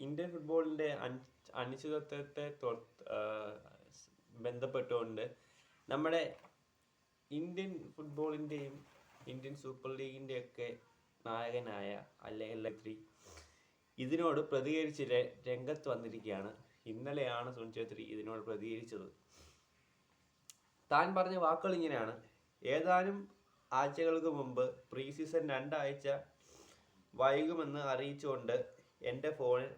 Indian ഫുട്ബോളിന്റെ അനിശ്ചിതത്വത്തെ ബന്ധപ്പെട്ടുകൊണ്ട് നമ്മുടെ ഇന്ത്യൻ ഫുട്ബോളിന്റെയും ഇന്ത്യൻ സൂപ്പർ ലീഗിന്റെയൊക്കെ നായകനായ അല്ലെങ്കിൽ ലത്രി ഇതിനോട് പ്രതികരിച്ച് രംഗത്ത് വന്നിരിക്കുകയാണ്. ഇന്നലെയാണ് സുനിൽ ഛേത്രി ഇതിനോട് പ്രതികരിച്ചത്. താൻ പറഞ്ഞ വാക്കുകൾ ഇങ്ങനെയാണ്. ഏതാനും ആഴ്ചകൾക്ക് മുമ്പ് പ്രീ സീസൺ രണ്ടാഴ്ച വൈകുമെന്ന് അറിയിച്ചുകൊണ്ട് എന്റെ ഫോണിൽ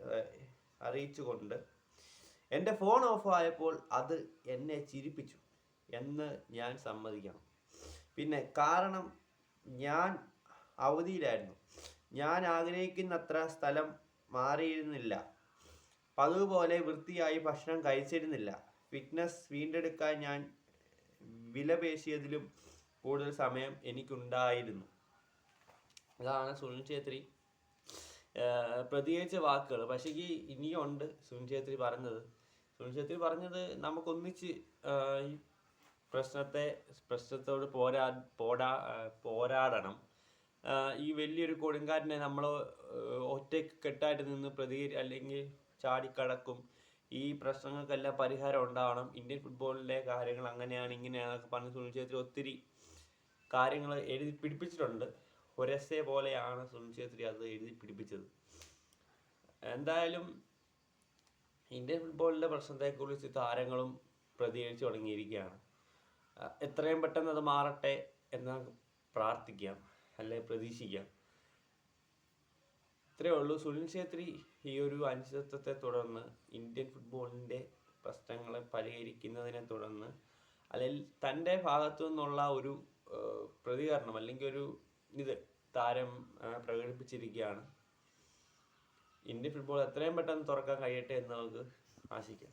അറിയിച്ചുകൊണ്ട്. എന്റെ ഫോൺ ഓഫ് ആയപ്പോൾ അത് എന്നെ ചിരിപ്പിച്ചു. എന്ന് ഞാൻ സമ്മതിക്കണം. പിന്നെ കാരണം ഞാൻ അവധിയിലായിരുന്നു. ഞാൻ ആഗ്രഹിക്കുന്നത്ര സ്ഥലം മാറിയിരുന്നില്ല. പതുപോലെ പോലെ വൃത്തിയായി ഭക്ഷണം കഴിച്ചിരുന്നില്ല. ഫിറ്റ്നസ് വീണ്ടെടുക്കാൻ ഞാൻ വിലപേശിയതിലും കൂടുതൽ സമയം എനിക്കുണ്ടായിരുന്നു. അതാണ് സുനിൽ ഛേത്രി. പ്രതികരിച്ച വാക്കുകൾ. പക്ഷേ ഈ ഇനിയുണ്ട് സുനിൽ ഛേത്രി പറഞ്ഞത്. സുനിൽ ഛേത്രി പറഞ്ഞത് നമുക്കൊന്നിച്ച് ഈ പ്രശ്നത്തെ പ്രശ്നത്തോട് പോരാ പോരാ പോരാടണം. ഈ വലിയൊരു കൊടുങ്കാറ്റിനെ നമ്മൾ ഒറ്റയ്ക്ക് കെട്ടായിട്ട് നിന്ന് പ്രതികരി അല്ലെങ്കിൽ ചാടിക്കടക്കും. ഈ പ്രശ്നങ്ങൾക്കെല്ലാം പരിഹാരം ഉണ്ടാവണം. ഇന്ത്യൻ ഫുട്ബോളിലെ കാര്യങ്ങൾ അങ്ങനെയാണ് ഇങ്ങനെയാണെന്നൊക്കെ പറഞ്ഞ് സുനിൽ ഛേത്രി ഒത്തിരി കാര്യങ്ങൾ എഴുതി പിടിപ്പിച്ചിട്ടുണ്ട്. ഒരസേ പോലെയാണ് സുനിൽ ഛേത്രി അത് എഴുതി പിടിപ്പിച്ചത്. എന്തായാലും ഇന്ത്യൻ ഫുട്ബോളിന്റെ പ്രശ്നത്തെക്കുറിച്ച് താരങ്ങളും പ്രതികരിച്ചു തുടങ്ങിയിരിക്കുകയാണ്. എത്രയും പെട്ടെന്ന് അത് മാറട്ടെ എന്ന് പ്രാർത്ഥിക്കാം അല്ലെ പ്രതീക്ഷിക്കാം. ഇത്രയേ ഉള്ളൂ. സുനിൽ ഛേത്രി ഈ ഒരു അനിശ്ചിതത്വത്തെ തുടർന്ന് ഇന്ത്യൻ ഫുട്ബോളിന്റെ പ്രശ്നങ്ങളെ പരിഹരിക്കുന്നതിനെ തുടർന്ന് അല്ലെങ്കിൽ തന്റെ ഭാഗത്തു നിന്നുള്ള ഒരു പ്രതികരണം അല്ലെങ്കിൽ ഒരു ഇത് താരം പ്രകടിപ്പിച്ചിരിക്കുകയാണ്. ഇന്ത്യൻ ഫുട്ബോൾ എത്രയും പെട്ടെന്ന് തുറക്കാൻ കഴിയട്ടെ എന്ന് നമുക്ക് ആശിക്കാം.